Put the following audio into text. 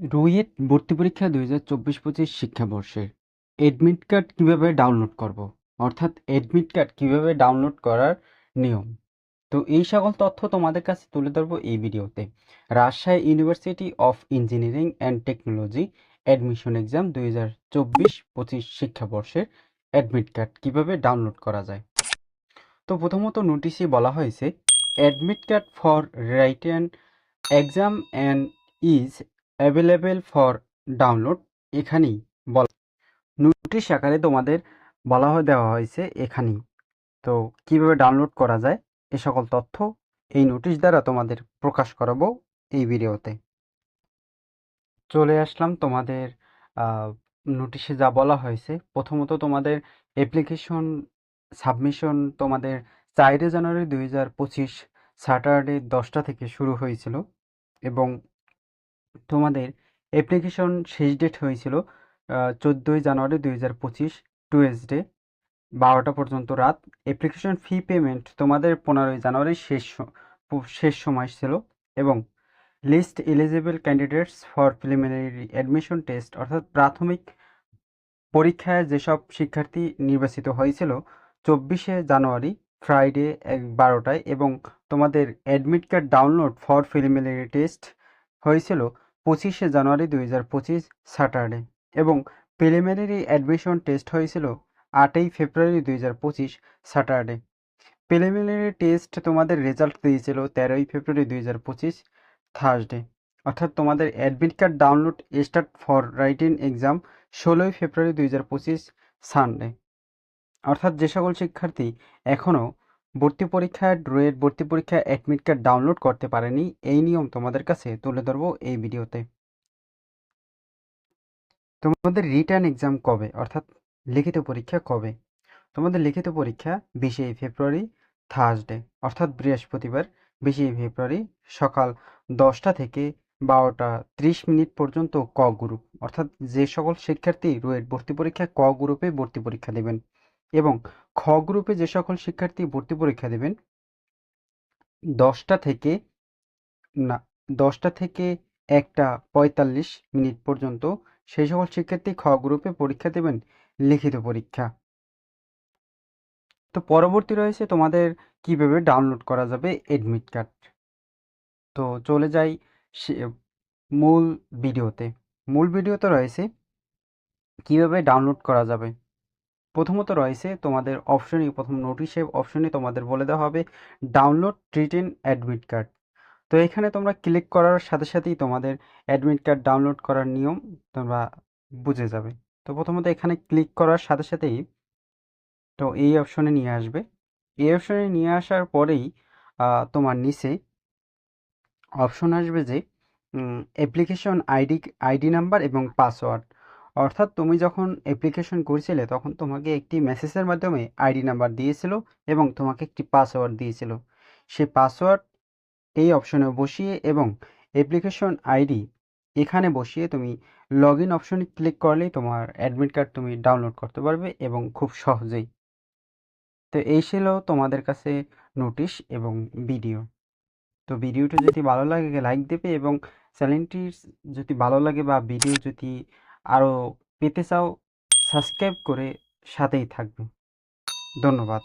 রুয়েট ভর্তি পরীক্ষা দুই হাজার চব্বিশ পঁচিশ শিক্ষাবর্ষের এডমিট কার্ড কীভাবে ডাউনলোড করব? অর্থাৎ অ্যাডমিট কার্ড কীভাবে ডাউনলোড করার নিয়ম? তো এই সকল তথ্য তোমাদের কাছে তুলে ধরবো এই ভিডিওতে। Rajshahi university of engineering and technology admission exam দুই হাজার চব্বিশ পঁচিশ শিক্ষাবর্ষের অ্যাডমিট কার্ড কীভাবে ডাউনলোড করা যায়? তো প্রথমত নোটিশে বলা হয়েছে admit card for written exam and is available for download এখানেই বলা নোটিশ আকারে তোমাদের বলা হয়ে, দেওয়া হয়েছে এখানেই। তো কীভাবে ডাউনলোড করা যায়, এ সকল তথ্য এই নোটিশ দ্বারা তোমাদের প্রকাশ করাবো এই ভিডিওতে। চলে আসলাম তোমাদের নোটিশে যা বলা হয়েছে। প্রথমত তোমাদের অ্যাপ্লিকেশন সাবমিশন তোমাদের চারই জানুয়ারি দুই হাজার পঁচিশ স্যাটারডে দশটা থেকে শুরু হয়েছিল এবং তোমাদের অ্যাপ্লিকেশন শেষ ডেট হয়েছিল চোদ্দোই জানুয়ারি দুই হাজার পঁচিশ টুয়েসডে বারোটা পর্যন্ত রাত। অ্যাপ্লিকেশন ফি পেমেন্ট তোমাদের পনেরোই জানুয়ারি শেষ শেষ সময় ছিল এবং list eligible candidates for preliminary admission test অর্থাৎ প্রাথমিক পরীক্ষায় যেসব শিক্ষার্থী নির্বাচিত হয়েছিল, চব্বিশে জানুয়ারি ফ্রাইডে এক, বারোটায় এবং তোমাদের admit card download for preliminary test হয়েছিল পঁচিশে জানুয়ারি দুই হাজার পঁচিশ স্যাটারডে এবং প্রিলিমিনারি অ্যাডমিশন টেস্ট হয়েছিল আটই ফেব্রুয়ারি দুই হাজার পঁচিশ স্যাটারডে। প্রিলিমিনারি টেস্ট তোমাদের রেজাল্ট দিয়েছিল তেরোই ফেব্রুয়ারি দুই হাজার পঁচিশ থার্সডে। অর্থাৎ তোমাদের admit card download start for writing exam ষোলোই ফেব্রুয়ারি দুই হাজার পঁচিশ সানডে। অর্থাৎ যে সকল শিক্ষার্থী এখনও ভর্তি পরীক্ষায়, ড্রয়ের ভর্তি পরীক্ষায় অ্যাডমিট কার্ড ডাউনলোড করতে পারেনি। এই নিয়ম তোমাদের কাছে তুলে ধরবো এই ভিডিওতে। তোমাদের রিটার্ন এক্সাম কবে? অর্থাৎ লিখিত পরীক্ষা কবে? তোমাদের লিখিত পরীক্ষা বিশে ফেব্রুয়ারি থার্সডে অর্থাৎ বৃহস্পতিবার বিশে ফেব্রুয়ারি সকাল দশটা থেকে বারোটা ত্রিশ মিনিট পর্যন্ত ক গ্রুপ অর্থাৎ যে সকল শিক্ষার্থী রুয়েট ভর্তি পরীক্ষায় ক গ্রুপে ভর্তি পরীক্ষা দেবেন। এবং খ গ্রুপে যে সকল শিক্ষার্থী ভর্তি পরীক্ষা দেবেন, দশটা থেকে না, দশটা থেকে একটা পঁয়তাল্লিশ মিনিট পর্যন্ত সেই সকল শিক্ষার্থী খ গ্রুপে পরীক্ষা দেবেন, লিখিত পরীক্ষা। তো পরবর্তী রয়েছে তোমাদের কীভাবে ডাউনলোড করা যাবে এডমিট কার্ড তো চলে যাই মূল ভিডিওতে। মূল ভিডিওতে রয়েছে কীভাবে ডাউনলোড করা যাবে। প্রথমত রয়েছে তোমাদের অপশনে প্রথম নোটিশে অপশনে তোমাদের বলে দেওয়া হবে ডাউনলোড রিটেন অ্যাডমিট কার্ড তো এখানে তোমরা ক্লিক করার সাথে সাথেই তোমাদের অ্যাডমিট কার্ড ডাউনলোড করার নিয়ম তোমরা বুঝে যাবে। তো প্রথমত এখানে ক্লিক করার সাথে সাথেই তো এই অপশনে নিয়ে আসবে। এই অপশনে নিয়ে আসার পরেই তোমার নিচে অপশন আসবে যে অ্যাপ্লিকেশন আইডি আইডি নাম্বার এবং পাসওয়ার্ড অর্থাৎ তুমি যখন অ্যাপ্লিকেশন করছিলে, তখন তোমাকে একটি মেসেজের মাধ্যমে আইডি নাম্বার দিয়েছিল এবং তোমাকে একটি পাসওয়ার্ড দিয়েছিল। সেই পাসওয়ার্ড এই অপশনে বসিয়ে এবং অ্যাপ্লিকেশন আইডি এখানে বসিয়ে তুমি লগ ইন অপশনে ক্লিক করলেই তোমার অ্যাডমিট কার্ড তুমি ডাউনলোড করতে পারবে এবং খুব সহজেই। তো এই ছিল তোমাদের কাছে নোটিশ এবং ভিডিও তো ভিডিওটা যদি ভালো লাগে লাইক দেবে এবং চ্যানেলটি যদি ভালো লাগে বা ভিডিও যদি আরও পেতে চাও সাবস্ক্রাইব করে সাথেই থাকবে ধন্যবাদ।